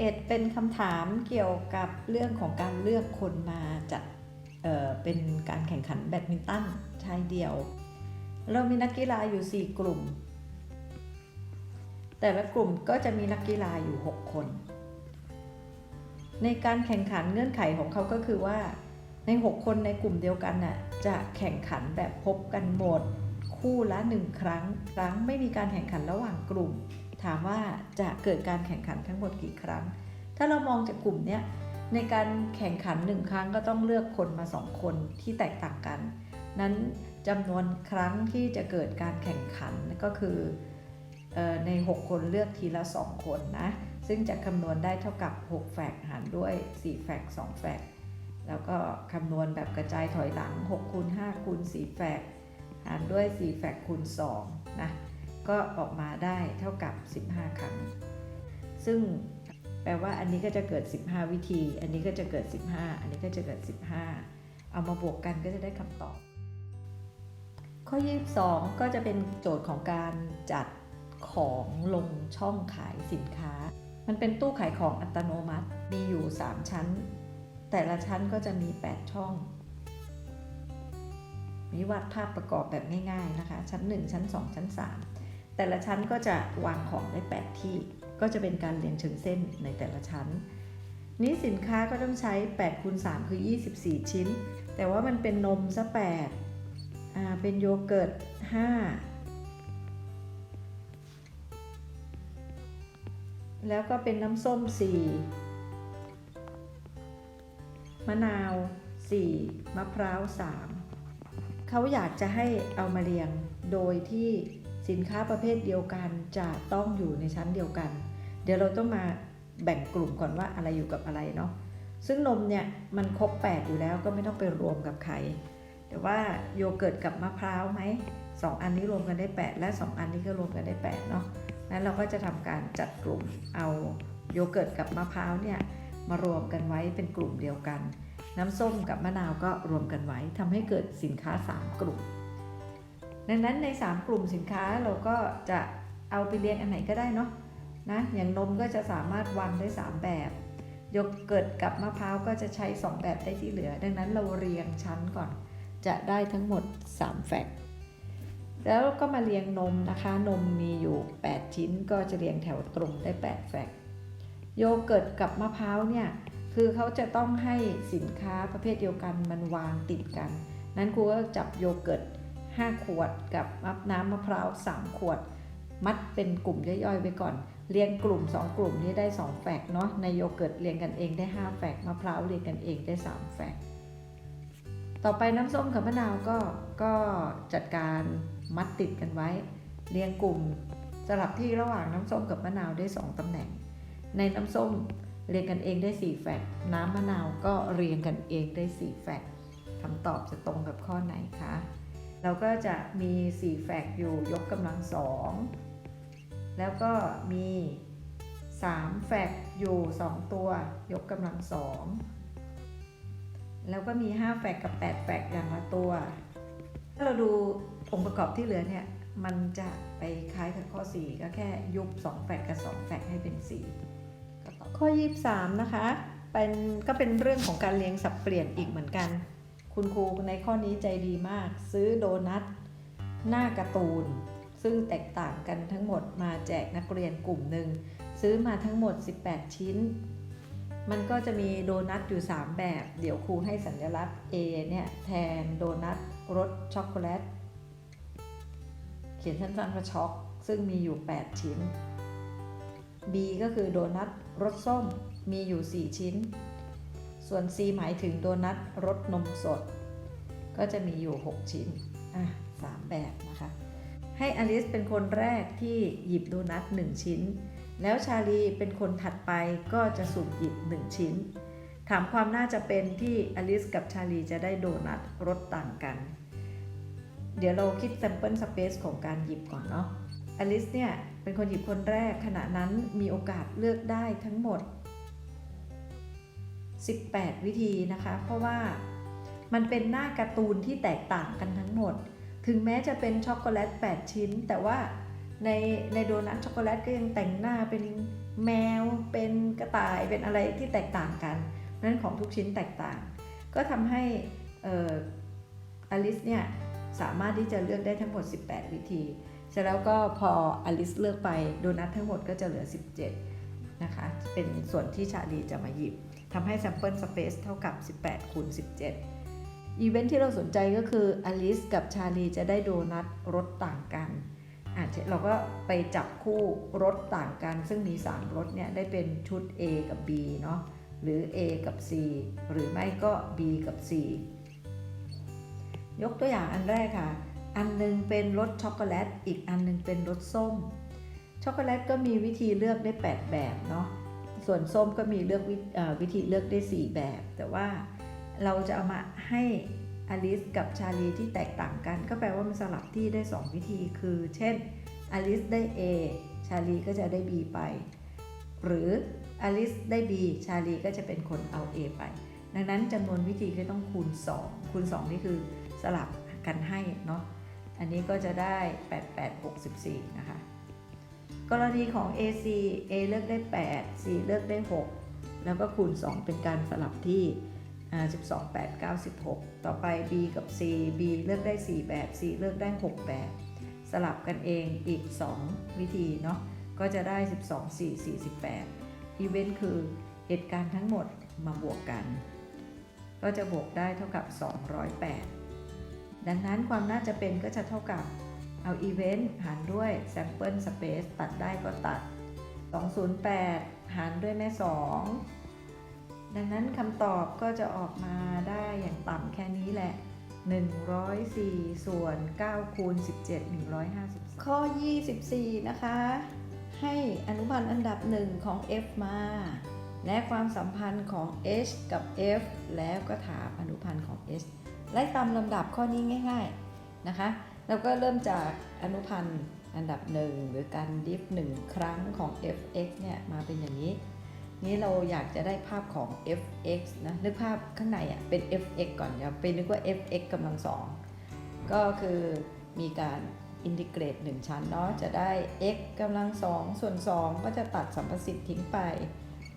11 เป็นคำถามเกี่ยวกับเรื่องของการเลือกคนมาจัดเเป็นการแข่งขันแบดมินตันชายเดี่ยว เรามีนักกีฬาอยู่ 4 กลุ่ม แต่ละกลุ่มก็จะมีนักกีฬาอยู่ 6 คน ในการแข่งขันเงื่อนไขของเขาก็คือว่า ใน 6 คนในกลุ่มเดียวกันน่ะจะแข่งขันแบบพบกันหมด คู่ละ 1 ครั้ง ครั้งไม่มีการแข่งขันระหว่างกลุ่ม ถามว่าจะเกิดการแข่งขันทั้งหมดกี่ครั้ง ถ้าเรามองจากกลุ่มเนี้ยในการแข่งขันหนึ่งครั้งก็ต้องเลือกคนมาสองคนที่แตกต่างกัน นั้นจำนวนครั้งที่จะเกิดการแข่งขันก็คืออใน 6 คนเลือกทีละ 2 คนนะ ซึ่งจะคำนวณได้เท่ากับ 6 แฟกหารด้วย 4 แฟก2แฟกแล้วก็คำนวณแบบกระจายถอยหลัง6คูณ5คูณ4แฟกหารด้วย 4 แฟกคูณ2นะ ก็ออกมาได้เท่ากับ 15 ครั้ง ซึ่งแปลว่าอันนี้ก็จะเกิด 15 วิธี อันนี้ก็จะเกิด 15 อันนี้ก็จะเกิด 15 เอามาบวกกันก็จะได้คำตอบ ข้อ 22 ก็จะเป็นโจทย์ของการจัดของลงช่องขายสินค้า มันเป็นตู้ขายของอัตโนมัติ มีอยู่ 3 ชั้น แต่ละชั้นก็จะมี 8 ช่องมีวาดภาพประกอบแบบง่ายๆนะคะ ชั้น 1 ชั้น 2 ชั้น 3 แต่ละชั้นก็จะวางของได้ 8 ที่ ก็จะเป็นการเรียงเชิงเส้นในแต่ละชั้น นี้สินค้าก็ต้องใช้8คูณ3คือ 24 ชิ้น แต่ว่ามันเป็นนมซะ8อ่าเป็นโยเกิร์ต5 แล้วก็เป็นน้ำส้ม 4 มะนาว 4 มะพร้าว 3 เขาอยากจะให้เอามาเรียงโดยที่ สินค้าประเภทเดียวกันจะต้องอยู่ในชั้นเดียวกัน เดี๋ยวเราต้องมาแบ่งกลุ่มก่อนว่าอะไรอยู่กับอะไรเนาะซึ่งนมเนี่ยมันครบ 8 อยู่แล้วก็ไม่ต้องไปรวมกับใครแต่ว่าโยเกิร์ตกับมะพร้าวไหมสองอันนี้รวมกันได้ 8 และ 2 อันนี้ก็รวมกันได้8เนาะนั้นเราก็จะทำการจัดกลุ่มเอาโยเกิร์ตกับมะพร้าวเนี่ยมารวมกันไว้เป็นกลุ่มเดียวกัน น้ำส้มกับมะนาวก็รวมกันไว้ทำให้เกิดสินค้า 3 กลุ่ม ดังนั้นใน 3 กลุ่มสินค้าเราก็จะเอาไปเรียงอันไหนก็ได้เนาะนะอย่างนมก็จะสามารถวางได้ 3 แบบโยเกิร์ตกับมะพร้าวก็จะใช้ 2 แบบได้ที่เหลือ ดังนั้นเราเรียงชั้นก่อน จะได้ทั้งหมด 3 แฟกแล้วก็มาเรียงนมนะคะ นมมีอยู่ 8 ชิ้นก็จะเรียงแถวตรงได้ 8 แฟกโยเกิร์ตกับมะพร้าวเนี่ยคือเขาจะต้องให้สินค้าประเภทเดียวกันมันวางติดกัน นั้นครูก็จับโยเกิร์ต 5 ขวด กับน้ำมะพร้าว 3 ขวด มัดเป็นกลุ่มย่อยๆ ไว้ก่อน เรียงกลุ่ม 2 กลุ่มนี้ได้ 2 แฟกเนาะในโยเกิร์ตเรียงกันเองได้ 5 แฟกมะพร้าวเรียงกันเองได้ 3 แฟกต่อไปน้ำส้มกับมะนาวก็ก็จัดการมัดติดกันไว้ เรียงกลุ่มสลับที่ระหว่างน้ำส้มกับมะนาวได้ 2ตำแหน่ง ในน้ำส้มเรียงกันเองได้ 4 แฟกน้ำมะนาวก็เรียงกันเองได้ 4 แฟกคำตอบจะตรงกับข้อไหนคะ เราก็จะมี 4 แฟกอยู่ยกกำลังสองแล้วก็มี 3 แฟกอยู่ 2 ตัวยกกำลังสองแล้วก็มี 5 แฟกกับ 8 แฟกอย่างละตัว ถ้าเราดูองค์ประกอบที่เหลือเนี่ย มันจะไปคล้ายกับข้อ 4 ก็แค่ยุบ 2 แฟกกับ 2 แฟกให้เป็น 4 ข้อ 23 นะคะเป็นก็เป็นเรื่องของการเรียงสับเปลี่ยนอีกเหมือนกัน คุณครูในข้อนี้ใจดีมาก ซื้อโดนัทหน้าการ์ตูน ซึ่งแตกต่างกันทั้งหมดมาแจกนักเรียนกลุ่มหนึ่ง ซื้อมาทั้งหมด 18 ชิ้น มันก็จะมีโดนัทอยู่ 3 แบบ เดี๋ยวครูให้สัญลักษณ์ A เนี่ยแทนโดนัทรสช็อกโกแลต เขียนสั้นๆว่าช็อกซึ่งมีอยู่ 8 ชิ้น B ก็คือโดนัทรสส้มมีอยู่ 4 ชิ้น ส่วน C หมายถึงโดนัทรสนมสด ก็จะมีอยู่ 6 ชิ้น อะสามแบบนะคะ ให้อลิสเป็นคนแรกที่หยิบโดนัท1 ชิ้น แล้วชาลีเป็นคนถัดไปก็จะสุ่มหยิบ 1 ชิ้น ถามความน่าจะเป็นที่อลิสกับชาลีจะได้โดนัทรสต่างกัน เดี๋ยวเราคิด sample space ของการหยิบก่อนเนาะอลิสเนี่ยเป็นคนหยิบคนแรกขณะนั้นมีโอกาสเลือกได้ทั้งหมด 18 วิธีนะคะ เพราะว่ามันเป็นหน้าการ์ตูนที่แตกต่างกันทั้งหมด ถึงแม้จะเป็นช็อกโกแลต 8 ชิ้น แต่ว่าในในโดนัทช็อกโกแลตก็ยังแต่งหน้าเป็นแมว เป็นกระต่าย เป็นอะไรที่แตกต่างกัน นั้นของทุกชิ้นแตกต่าง ก็ทำให้อออลิสเนี่ยสามารถที่จะเลือกได้ทั้งหมด 18 วิธีเสร็จแล้วก็พออลิสเลือกไปโดนัททั้งหมดก็จะเหลือ 17 นะคะ เป็นส่วนที่ชาลีจะมาหยิบ ทำให้ sample space เท่ากับ 18คูณ17 อีเวนท์ที่เราสนใจก็คืออลิสกับชาลีจะได้โดนัทรสต่างกันอาจจะเราก็ไปจับคู่รสต่างกัน ซึ่งมี 3รสเนี่ยได้เป็นชุด A กับ B เนาะหรือ A กับ C หรือไม่ก็ B กับ C ยกตัวอย่างอันแรกค่ะ อันหนึงเป็นรสช็อกโกแลต อีกอันหนึงเป็นรสส้ม ช็อกโกแลตก็มีวิธีเลือกได้ 8 แบบเนาะ ส่วนส้มก็มีเลือกวิเอ่อวิธีเลือกได้ 4 แบบ แต่ว่าเราจะเอามาให้อลิสกับชาลีที่แตกต่างกัน ก็แปลว่ามันสลับที่ได้ 2 วิธีคือ เช่นอลิสได้ A ชาลีก็จะได้ B ไป หรืออลิสได้ B ชาลีก็จะเป็นคนเอา A ไป ดังนั้นจำนวนวิธีก็ต้องคูณ 2 คูณ 2 นี่คือสลับกันให้เนาะอันนี้ก็จะได้ 8864 นะคะ กรณีของ AC A เลือกได้ 8 C เลือกได้ 6 แล้วก็คูณ 2 เป็นการสลับที่อ่า12 8 9 16 ต่อไป B กับ C B เลือกได้ 4 แบบ C เลือกได้ 6 แบบ สลับกันเองอีก 2 วิธีเนาะ ก็จะได้ 12 4 48 อีเวนต์คือเหตุการณ์ทั้งหมดมาบวกกัน ก็จะบวกได้เท่ากับ 208 ดังนั้นความน่าจะเป็นก็จะเท่ากับ เอาอีเวนต์หารด้วย sample space ตัดได้ก็ตัด 208 หารด้วยแม่ 2 ดังนั้นคำตอบก็จะออกมาได้อย่างต่ำแค่นี้แหละ 104 ส่วน 9 คูณ 17 150 ข้อ 24 นะคะ ให้อนุพันธ์อันดับหนึ่งของ f มาและความสัมพันธ์ของ h กับ f แล้วก็ถามอนุพันธ์ของ h ไล่ตามลำดับข้อนี้ง่าย ๆ นะคะ เราก็เริ่มจากอนุพันธ์อันดับหนึ่งหรือการดิฟหนึ่งครั้งของ f(x) เนี่ยมาเป็นอย่างนี้ นี้เราอยากจะได้ภาพของ f(x) นะนึกภาพข้างในอะเป็น f(x) ก่อนอย่าไปนึกว่า f(x) กำลังสองก็คือมีการอินทิเกรตหนึ่งชั้นเนาะจะได้ x กำลังสองส่วน 2 ก็จะตัดสัมประสิทธิ์ทิ้งไป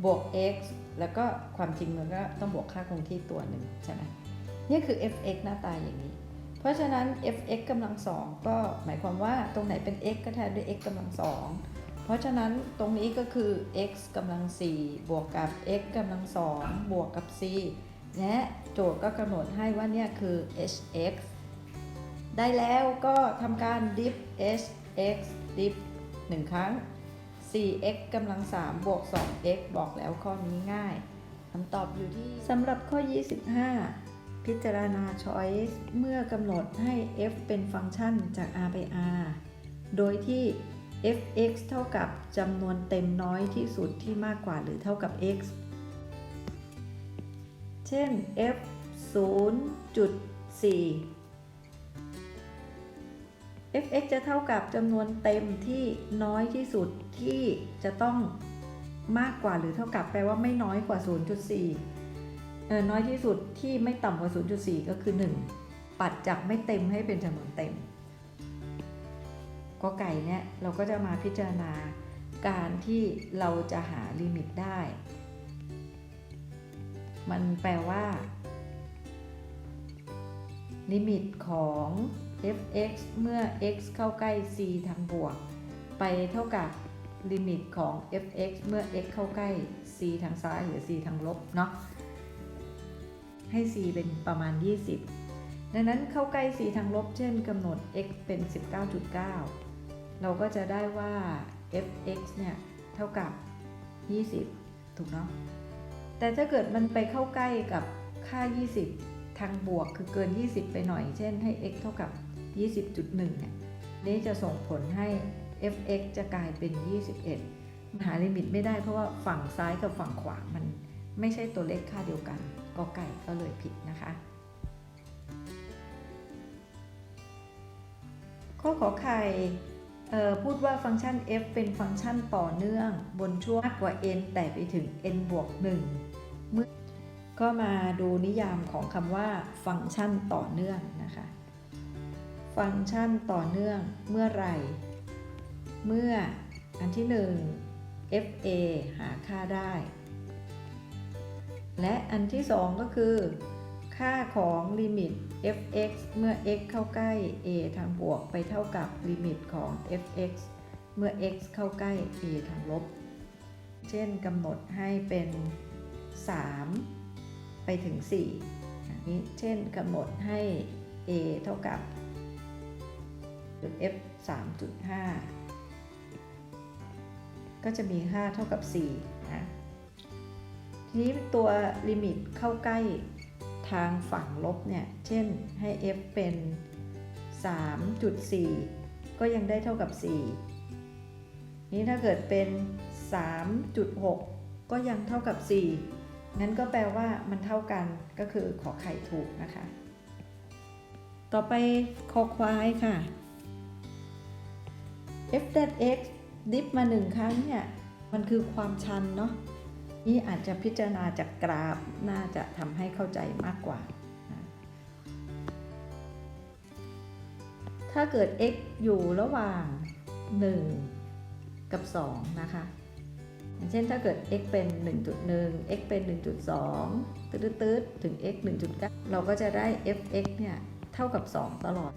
บวก x แล้วก็ความจริงมันก็ต้องบวกค่าคงที่ตัวหนึ่งใช่ไหมนี่คือ f(x) หน้าตาอย่างนี้ เพราะฉะนั้น f(x) กำลังสองก็หมายความว่าตรงไหนเป็น x ก็แทนด้วย x กำลังสองเพราะฉะนั้นตรงนี้ก็คือ x กำลัง4บวกกับ x กำลังสองบวกกับ c และโจทย์ก็กำหนดให้ว่าเนี่ยคือ hx ได้แล้วก็ทำการ diff hx diff 1ครั้ง 4x กำลัง3บวก 2x บอกแล้วข้อนี้ง่ายคำตอบอยู่ที่สำหรับข้อ 25 พิจารณา choice เมื่อกำหนดให้ f เป็นฟังก์ชันจาก r ไป r โดยที่ f(x) เท่ากับจำนวนเต็มน้อยที่สุดที่มากกว่าหรือเท่ากับ x เช่น f 0.4 f(x) จะเท่ากับจำนวนเต็มที่น้อยที่สุดที่จะต้องมากกว่าหรือเท่ากับแปลว่าไม่น้อยกว่า 0.4 น้อยที่สุดที่ไม่ต่ำกว่า 0.4 ก็คือ 1 ปัดจากไม่เต็มให้เป็นจำนวนเต็มก็ไก่เนี่ยเราก็จะมาพิจารณาการที่เราจะหาลิมิตได้ มันแปลว่า ลิมิตของ f(x) เมื่อ x เข้าใกล้ c ทางบวก ไปเท่ากับลิมิตของ f(x) เมื่อ x เข้าใกล้ c ทางซ้ายหรือ c ทางลบเนาะ ให้ c เป็นประมาณ 20 ดังนั้นเข้าใกล้ c ทางลบ เช่นกำหนด x เป็น 19.9 เราก็จะได้ว่า f(x) เนี่ยเท่ากับ 20 ถูกเนาะ แต่ถ้าเกิดมันไปเข้าใกล้กับค่า 20 ทางบวกคือเกิน 20 ไปหน่อย เช่นให้ x เท่ากับ 20.1 เนี่ย นี่จะส่งผลให้ f(x) จะกลายเป็น 21 หาลิมิตไม่ได้เพราะว่าฝั่งซ้ายกับฝั่งขวามันไม่ใช่ตัวเลขค่าเดียวกัน กอไก่ก็เลยผิดนะคะ ข้อขอไข่พูดว่าฟังก์ชัน f เป็นฟังก์ชันต่อเนื่องบนช่วงมากกว่า n แต่ไปถึง n บวก1เมื่อก็มาดูนิยามของคำว่าฟังก์ชันต่อเนื่องนะคะ ฟังก์ชันต่อเนื่องเมื่อไรเมื่ออันที่ 1 fa หาค่าได้ และอันที่สองก็คือ ค่าของลิมิต fx เมื่อ x เข้าใกล้ a ทางบวกไปเท่ากับลิมิตของ fx เมื่อ x เข้าใกล้ a ทางลบ เช่นกำหนดให้เป็น 3 ไปถึง4อันนี้เช่นกำหนดให้ a เท่ากับ f 3.5 ก็จะมีค่าเท่ากับ4นะ นี้ตัวลิมิตเข้าใกล้ทางฝั่งลบเนี่ย เช่นให้ f เป็น 3.4 ก็ยังได้เท่ากับ 4 นี้ถ้าเกิดเป็น 3.6 ก็ยังเท่ากับ 4 งั้นก็แปลว่ามันเท่ากันก็คือขอไข่ถูกนะคะ ต่อไปคอควายค่ะ f x ดิฟมาหนึ่งครั้งเนี่ย มันคือความชันเนาะ นี่อาจจะพิจารณาจากกราฟน่าจะทำให้เข้าใจมากกว่า ถ้าเกิด x อยู่ระหว่าง 1 กับ 2 นะคะอย่างเช่นถ้าเกิด x เป็น 1.1 x เป็น 1.2 ตืดๆถึง x 1.9 เราก็จะได้ fx เนี่ยเท่ากับ 2 ตลอด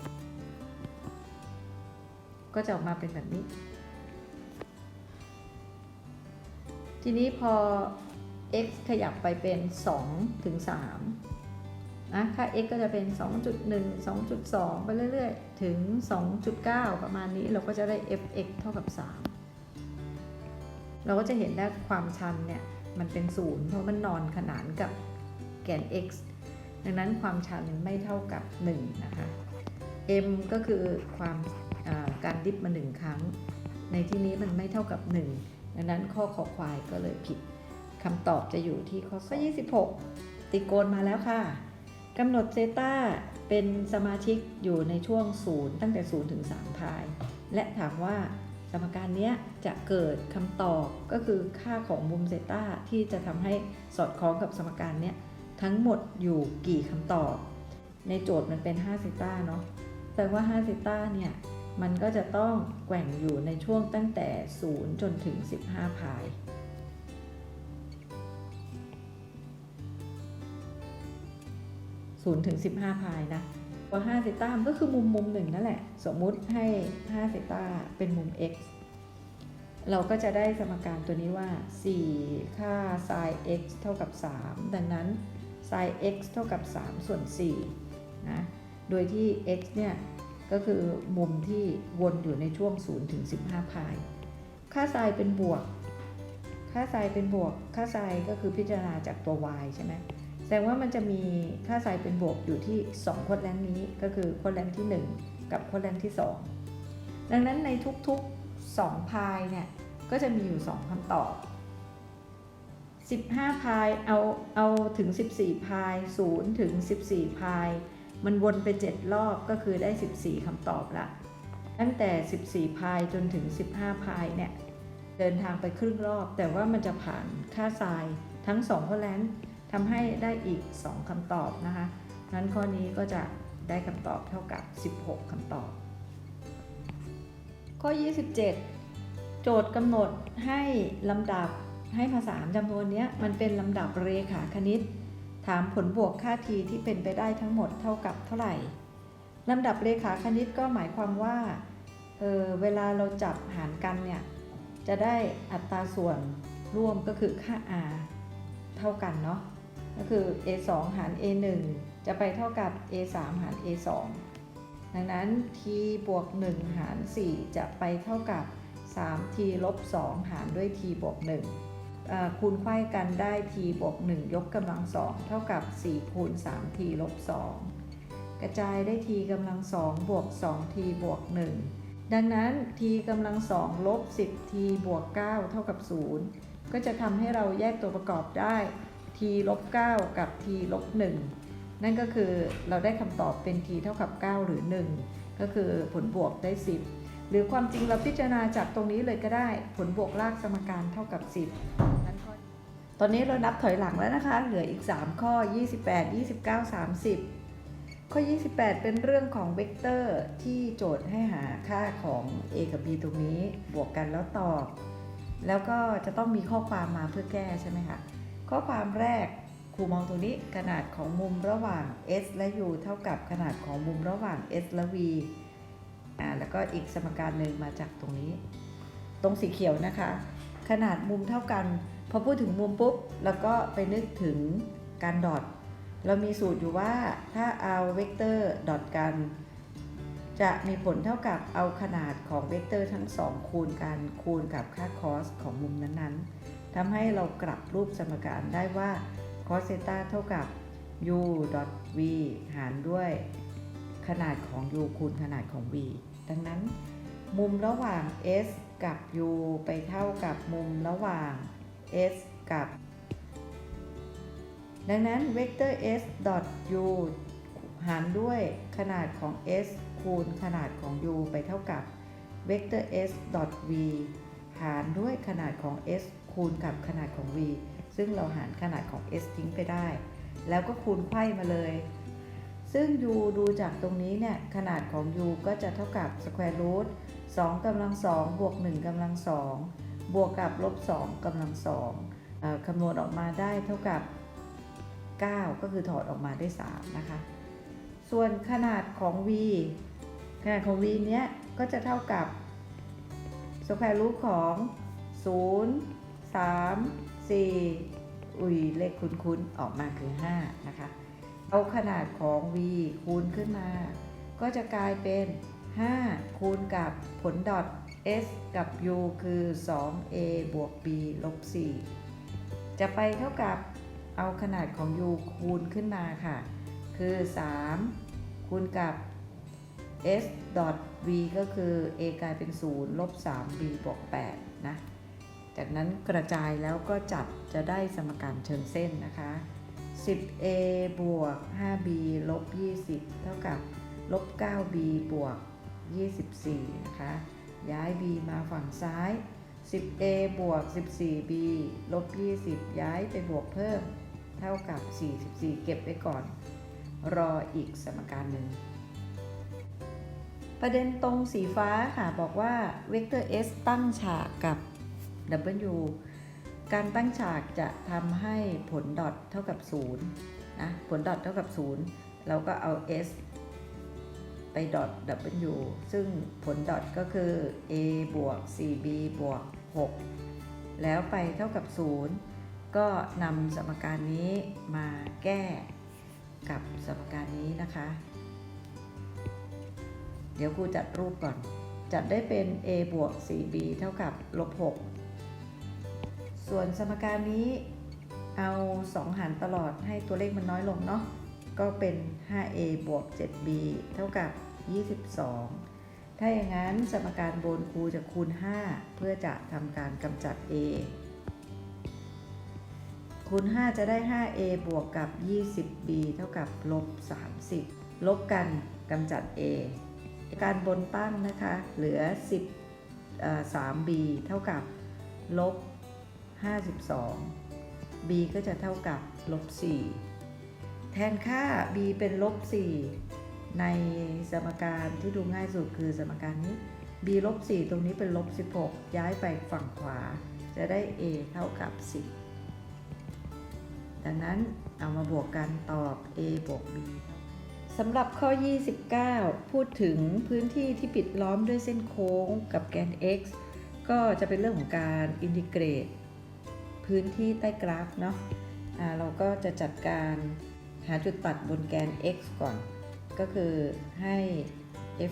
ก็จะออกมาเป็นแบบนี้ ทีนี้พอ x ขยับไปเป็น2ถึง3นะค่า x ก็จะเป็น 2.1 2.2 ไปเรื่อยๆ ถึง 2.9 ประมาณนี้เราก็จะได้ fx เท่ากับ 3 เราก็จะเห็นได้ความชันเนี่ย มันเป็น 0 เพราะมันนอนขนานกับแกน x ดังนั้นความชันไม่เท่ากับ 1 นะคะ m ก็คือความการดิฟมา 1 ครั้ง ในที่นี้มันไม่เท่ากับ 1 ดังนั้นข้อขอควายก็เลยผิดคำตอบจะอยู่ที่ข้อข้อ 26 ติโกนมาแล้วค่ะกำหนดเซตาเป็นสมาชิกอยู่ในช่วง 0 ตั้งแต่ 0 ถึง 3 พาย และถามว่าสมการนี้จะเกิดคำตอบก็คือค่าของมุมเซตาที่จะทำให้สอดคล้องกับสมการนี้ทั้งหมดอยู่กี่คำตอบ ในโจทย์มันเป็น5เซตาเนาะแปลว่า5เซตาเนี่ย มันก็จะต้องแกว่งอยู่ในช่วงตั้งแต่ 0 จนถึง 15 พาย 0 ถึง 15 พายนะพอ5เซต้ามก็คือมุมมุมหนึ่งนั่นแหละ สมมุติให้ 5 เซต้าเป็นมุม x เราก็จะได้สมการตัวนี้ว่า 4 ค่า sin x เท่ากับ 3 ดังนั้น sin x เท่ากับ 3 ส่วน4นะ โดยที่ x เนี่ย ก็คือมุมที่วนอยู่ในช่วง0ถึง15 พาย ค่า sin เป็นบวก ค่า sin เป็นบวก ค่า sin ก็คือพิจารณาจากตัว y ใช่ไหมแสดงว่ามันจะมีค่า sin เป็นบวกอยู่ที่2โคดแลนนี้ก็คือโคดแลนที่ 1 กับโคดแลนที่ 2 ดังนั้นในทุกๆ 2 พายเนี่ยก็จะมีอยู่ 2คำตอบ 15 พายเอาเอาถึง 14 พาย 0 ถึง 14 พาย มันวนไป 7 รอบก็คือได้ 14คำตอบละ ตั้งแต่ 14 พายจนถึง 15 พายเนี่ย เดินทางไปครึ่งรอบ แต่ว่ามันจะผ่านค่าทรายทั้ง2ข้อแลนทำให้ได้อีก 2คำตอบนะคะนั้นข้อนี้ก็จะได้คำตอบเท่ากับ 16 คำตอบ ข้อ 27 โจทย์กำหนดให้ลำดับให้ภาษาจำนวนนี้มันเป็นลำดับเรขาคณิต ถามผลบวกค่าทีที่เป็นไปได้ทั้งหมดเท่ากับเท่าไหร่ลำดับเรขาคณิตก็หมายความว่าเเวลาเราจับหารกันเนี่ยจะได้อัตราส่วนร่วมก็คือค่า r เท่ากันเนาะก็คือ a 2หาร a 1จะไปเท่ากับ a 3หาร a 2ดังนั้น t บวก 1 หาร 4 จะไปเท่ากับ 3t ลบ 2 หารด้วย t บวก 1 คูณไขว้กันได้ t บวก1ยกกำลัง2เท่ากับ 4 คูณ 3t ลบ 2 กระจายได้ t กำลัง2บวก 2t บวก 1 ดังนั้น t กำลัง2ลบ 10t บวก 9 เท่ากับ 0 ก็จะทำให้เราแยกตัวประกอบได้ t ลบ 9 กับ t ลบ 1 นั่นก็คือเราได้คำตอบเป็น t เท่ากับ 9 หรือ 1 ก็คือผลบวกได้ 10 หรือความจริงเราพิจารณาจากตรงนี้เลยก็ได้ ผลบวกลากสมการเท่ากับ 10นั้นข้อตอนนี้เรานับถอยหลังแล้วนะคะ เหลืออีก 3 ข้อ 28 29 30 ข้อ 28 เป็นเรื่องของเวกเตอร์ที่โจทย์ให้หาค่าของ a กับ b ตรงนี้บวกกันแล้วตอบ แล้วก็จะต้องมีข้อความมาเพื่อแก้ใช่ไหมคะข้อความแรกครูมองตรงนี้ขนาดของมุมระหว่าง s และ u เท่ากับขนาดของมุมระหว่าง s และ v อ่าแล้วก็อีกสมการหนึ่งมาจากตรงนี้ ตรงสีเขียวนะคะ ขนาดมุมเท่ากัน พอพูดถึงมุมปุ๊บแล้วก็ไปนึกถึงการดอทเรามีสูตรอยู่ว่าถ้าเอาเวกเตอร์ดอทกัน จะมีผลเท่ากับเอาขนาดของเวกเตอร์ทั้งสองคูณกันคูณกับค่าคอสของมุมนั้นๆทำให้เรากลับรูปสมการได้ว่า cos เซตาเท่ากับ u dot v หารด้วยขนาดของ u คูณขนาดของ v ดังนั้น มุมระหว่าง s กับ u ไปเท่ากับมุมระหว่าง s กับ ดังนั้นเวกเตอร์ s dot u หารด้วยขนาดของ s คูณขนาดของ u ไปเท่ากับเวกเตอร์ s dot v หารด้วยขนาดของ s คูณกับขนาดของ v ซึ่งเราหารขนาดของ s ทิ้งไปได้ แล้วก็คูณไขว้มาเลย ซึ่ง u ดูจากตรงนี้เนี่ยขนาดของ u ก็จะเท่ากับ square root 2กำลัง2บวก1กำลัง2บวกกับลบ2กำลัง2เอ่อคำนวณออกมาได้เท่ากับ 9 ก็คือถอดออกมาได้ 3 นะคะ ส่วนขนาดของ v ขนาดของ v เนี้ยก็จะเท่ากับ square root ของ 0 3 4 อุ้ยเลขคุ้นๆ ออกมาคือ 5 นะคะ เอาขนาดของ v คูณขึ้นมา ก็จะกลายเป็น 5 คูณกับผลดอท s กับ u คือ 2a บวก b ลบ 4 จะไปเท่ากับเอาขนาดของ u คูณขึ้นมาค่ะ คือ 3 คูณกับ s ดอท v ก็คือ a กลายเป็น 0 ลบ 3b บวก 8 นะ จากนั้นกระจายแล้วก็จัดจะได้สมการเชิงเส้นนะคะ 10a บวก 5b ลบ 20 เท่ากับลบ 9b บวก 24 นะคะ ย้าย b มาฝั่งซ้าย 10a บวก 14b ลบ 20 ย้ายไปบวกเพิ่ม เท่ากับ 44 เก็บไว้ก่อน รออีกสมการหนึ่ง ประเด็นตรงสีฟ้าค่ะ บอกว่าเวกเตอร์ s ตั้งฉากกับ w การตั้งฉากจะทำให้ผลดอทเท่ากับ0นะผลดอทเท่ากับ 0 เราก็เอา s ไปดอท w ซึ่งผลดอทก็คือ a บวก 4b บวก 6 แล้วไปเท่ากับ 0 ก็นำสมการนี้มาแก้กับสมการนี้นะคะ เดี๋ยวครูจัดรูปก่อน จัดได้เป็น a บวก 4b เท่ากับลบ6 ส่วนสมการนี้เอา 2 หารตลอดให้ตัวเลขมันน้อยลงเนาะ ก็เป็น 5a บวก 7b เท่ากับ 22 ถ้าอย่างนั้นสมการบนครูจะคูณ 5 เพื่อจะทำการกำจัด a คูณ 5 จะได้ 5a บวกกับ 20b เท่ากับลบ 30 ลบกันกำจัด a การบนตั้งนะคะ เหลือ 10 3b เท่ากับลบ 52 b ก็จะเท่ากับลบ4แทนค่า b เป็นลบ4ในสมการที่ดูง่ายสุดคือสมการนี้ b ลบ4ตรงนี้เป็นลบ16 ย้ายไปฝั่งขวา จะได้ a เท่ากับ 10 ดังนั้นเอามาบวกกันตอบ a บวก b สำหรับข้อ 29 พูดถึงพื้นที่ที่ปิดล้อมด้วยเส้นโค้งกับแกน x ก็จะเป็นเรื่องของการอินทิเกรต พื้นที่ใต้กราฟเนาะะเราก็จะจัดการหาจุดตัดบนแกน x ก่อน ก็คือให้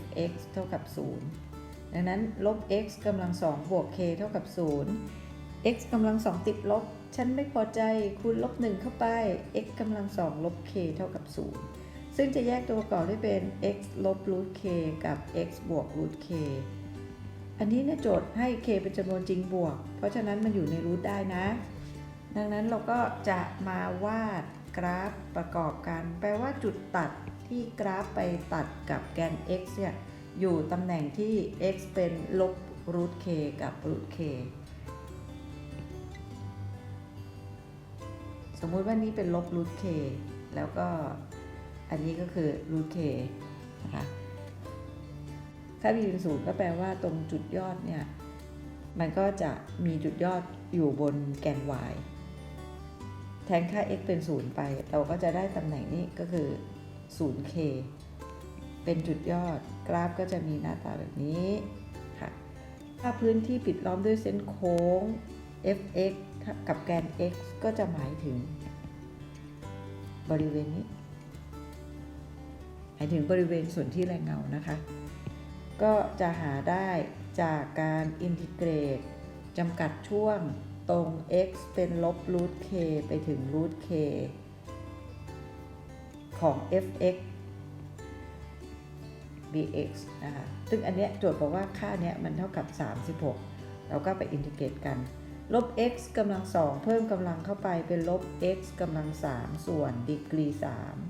f(x) เท่ากับ 0 ดังนั้นลบ x กำลัง2บวก k เท่ากับ 0 x กำลัง2ติดลบ ฉันไม่พอใจคูณลบ 1 เข้าไป x กำลัง2ลบ k เท่ากับ 0 ซึ่งจะแยกตัวประกอบได้เป็น x ลบ root k กับ x บวก root k อันนี้เนี่ยโจทย์ให้ k เป็นจำนวนจริงบวก เพราะฉะนั้นมันอยู่ในรูทได้นะ ดังนั้นเราก็จะมาวาดกราฟประกอบกัน แปลว่าจุดตัดที่กราฟไปตัดกับแกน x เนี่ยอยู่ตำแหน่งที่ x เป็นลบ root k กับ root k สมมุติว่านี้เป็นลบ root k แล้วก็อันนี้ก็คือ root k นะคะ ถ้า b เป็นศูนย์ก็แปลว่าตรงจุดยอดเนี่ย มันก็จะมีจุดยอดอยู่บนแกน y แทนค่า x เป็น0ไป เราก็จะได้ตำแหน่งนี้ก็คือ 0k เป็นจุดยอดกราฟก็จะมีหน้าตาแบบนี้ค่ะ ถ้าพื้นที่ปิดล้อมด้วยเส้นโค้ง fx กับแกน x ก็จะหมายถึง บริเวณนี้ หมายถึงบริเวณส่วนที่แรงเงานะคะ ก็จะหาได้จากการอินทิเกรตจำกัดช่วงตรง x เป็นลบรูท k ไปถึงรูท k ของ fx bx นะคะ ซึ่งอันเนี้ยโจทย์บอกว่าค่าเนี้ยมันเท่ากับ 36 เราก็ไปอินทิเกรตกัน ลบ x กำลังสองเพิ่มกำลังเข้าไปเป็นลบ x กำลัง 3 ส่วนดีกรี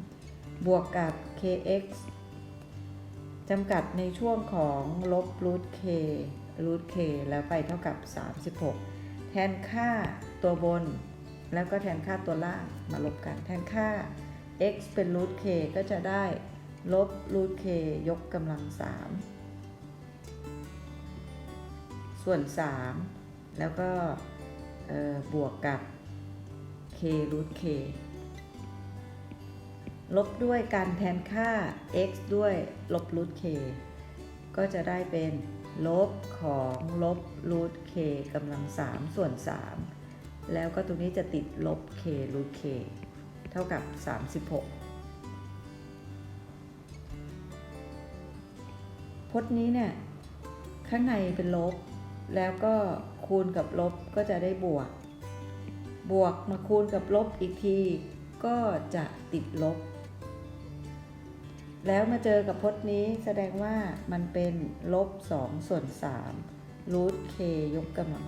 3 บวกกับ kx จำกัดในช่วงของลบรูท k รูท k แล้วไปเท่ากับ 36 แทนค่าตัวบน แล้วก็แทนค่าตัวล่างมาลบกัน แทนค่า x เป็นรูท k ก็จะได้ลบรูท k ยกกำลัง 3 ส่วน 3 แล้วก็บวกกับ k รูท k ลบด้วยการแทนค่า x ด้วยลบรูท k ก็จะได้เป็นลบของลบรูท k กำลัง 3 ส่วน 3 แล้วก็ตรงนี้จะติดลบ k รูท k เท่ากับ 36 พจน์นี้เนี่ย ข้างในเป็นลบ แล้วก็คูณกับลบก็จะได้บวก บวกมาคูณกับลบอีกทีก็จะติดลบ แล้วมาเจอกับพจน์นี้แสดงว่ามันเป็นลบ2ส่วน3รูท k ยกกำลัง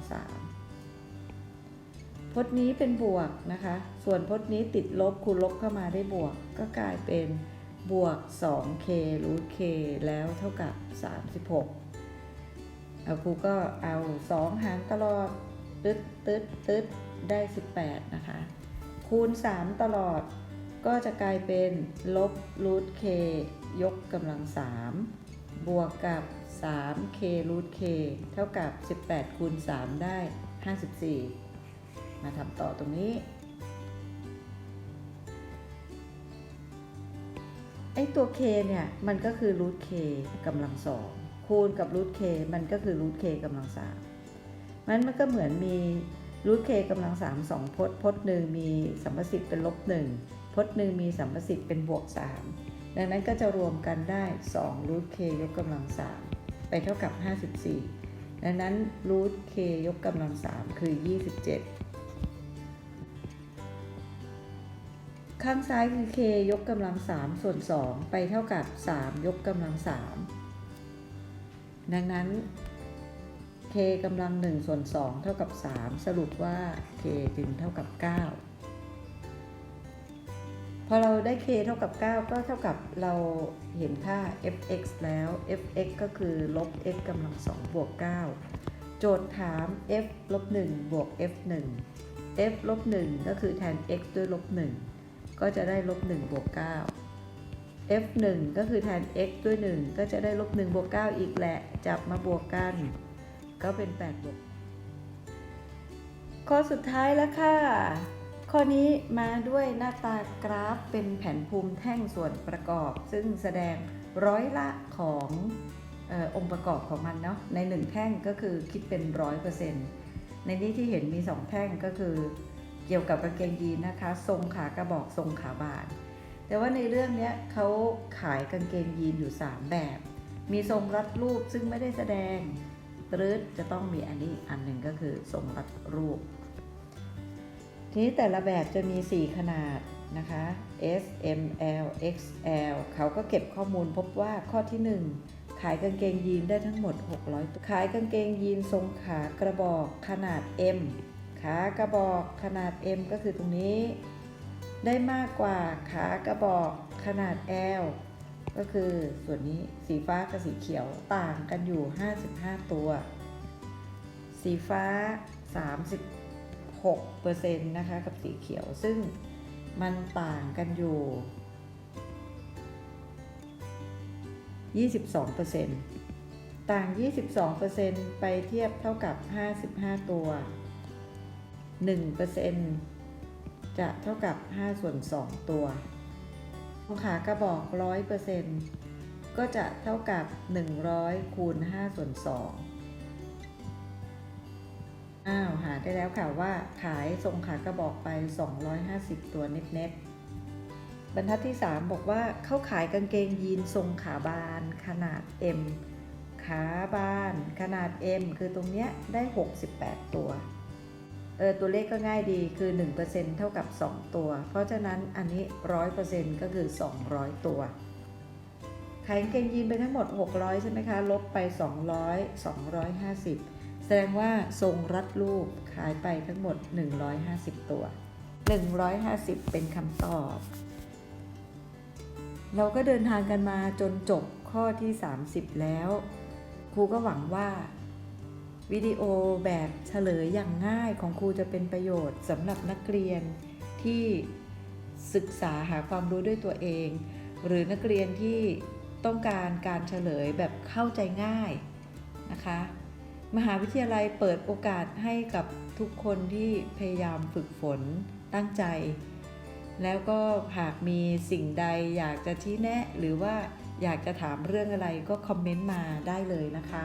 3พจน์นี้เป็นบวกนะคะ ส่วนพจน์นี้ติดลบคูณลบเข้ามาได้บวก ก็กลายเป็นบวก 2k รูท k แล้วเท่ากับ 36เอาครูก็เอา 2 หารตลอด ตึ๊ดตึ๊ดตึ๊ดได้ 18 นะคะ คูณ 3 ตลอด ก็จะกลายเป็นลบรูท k ยกกำลัง3บวกกับ 3k รูท k เท่ากับ 18 คูณ 3 ได้ 54 มาทำต่อตรงนี้ ไอตัว k เนี่ย มันก็คือรูท k กำลังสองคูณกับรูท k มันก็คือรูท k กำลังสามมันมันก็เหมือนมีรูท k กำลังสามสองพจน์พจน์หนึ่งมีสัมประสิทธิ์เป็นลบหนึ่ง พจน์หนึ่งมีสัมประสิทธิ์เป็นบวกสามดังนั้นก็จะรวมกันได้2รูท k ยกกำลังสามไปเท่ากับ 54 ดังนั้นรูท k ยกกำลังสามคือ 27 ข้างซ้ายคือ k ยกกำลัง 3 ส่วน 2 ไปเท่ากับ 3 ยกกำลัง 3 ดังนั้น k กำลัง 1 ส่วน 2 เท่ากับ 3 สรุปว่า k จึงเท่ากับ 9 พอเราได้ k เท่ากับ 9 ก็เท่ากับเราเห็นค่า fx แล้ว fx ก็คือลบ x กำลัง2บวก 9 โจทย์ถาม f ลบ1บวก f 1 f ลบ1ก็คือแทน x ด้วยลบ1ก็จะได้ลบ1บวก 9 f 1ก็คือแทน x ด้วย 1 ก็จะได้ลบ1บวก 9 อีกแหละ จับมาบวกกัน ก็เป็น8บวกข้อสุดท้ายแล้วค่ะ ข้อนี้มาด้วยหน้าตากราฟเป็นแผนภูมิแท่งส่วนประกอบ ซึ่งแสดงร้อยละของอองค์ประกอบของมันเนาะใน 1 แท่งก็คือคิดเป็น 100%ในนี้ที่เห็นมี 2 แท่งก็คือเกี่ยวกับกางเกงยีนนะคะ ทรงขากระบอกทรงขาบานแต่ว่าในเรื่องนี้เขาขายกางเกงยีนอยู่ 3 แบบ มีทรงรัดรูปซึ่งไม่ได้แสดงตรึดจะต้องมีอันนี้อันหนึ่งก็คือทรงรัดรูป ทีนี้แต่ละแบบจะมี 4 ขนาดนะคะ S M L X L เขาก็เก็บข้อมูลพบว่าข้อที่ 1 ขายกางเกงยีนได้ทั้งหมด 600 ตัว ขายกางเกงยีนทรงขากระบอกขนาด M ขากระบอกขนาด M ก็คือตรงนี้ ได้มากกว่าขากระบอกขนาด L ก็คือส่วนนี้สีฟ้ากับสีเขียวต่างกันอยู่ 55 ตัว สีฟ้า 30 6%นะคะกับสีเขียวซึ่งมันต่างกันอยู่ 22%ต่าง 22%ไปเทียบเท่ากับ 55 ตัว 1%จะเท่ากับ 5 ส่วน 2 ตัวขากระบอก 100%ก็จะเท่ากับ 100คูณ5ส่วน2 อ้าวหาได้แล้วค่ะว่าขายทรงขากระบอกไป 250 ตัวเน็ตๆบรรทัดที่ 3 บอกว่าเข้าขายกางเกงยีนทรงขาบานขนาด M ขาบานขนาด M คือตรงเนี้ยได้ 68 ตัว เออตัวเลขก็ง่ายดีคือ 1%เท่ากับ 2 ตัว เพราะฉะนั้นอันนี้ 100%ก็คือ 200 ตัวขายกางเกงยีนไปทั้งหมด 600 ใช่ไหมคะ ลบไป 200 250 แสดงว่าทรงรัดรูปขายไปทั้งหมด 150 ตัว 150 เป็นคำตอบ เราก็เดินทางกันมาจนจบข้อที่ 30 แล้ว ครูก็หวังว่าวิดีโอแบบเฉลยอย่างง่ายของครูจะเป็นประโยชน์สำหรับนักเรียนที่ศึกษาหาความรู้ด้วยตัวเอง หรือนักเรียนที่ต้องการการเฉลยแบบเข้าใจง่ายนะคะ มหาวิทยาลัยเปิดโอกาสให้กับทุกคนที่พยายามฝึกฝนตั้งใจ แล้วก็หากมีสิ่งใดอยากจะชี้แนะ หรือว่าอยากจะถามเรื่องอะไรก็คอมเมนต์มาได้เลยนะคะ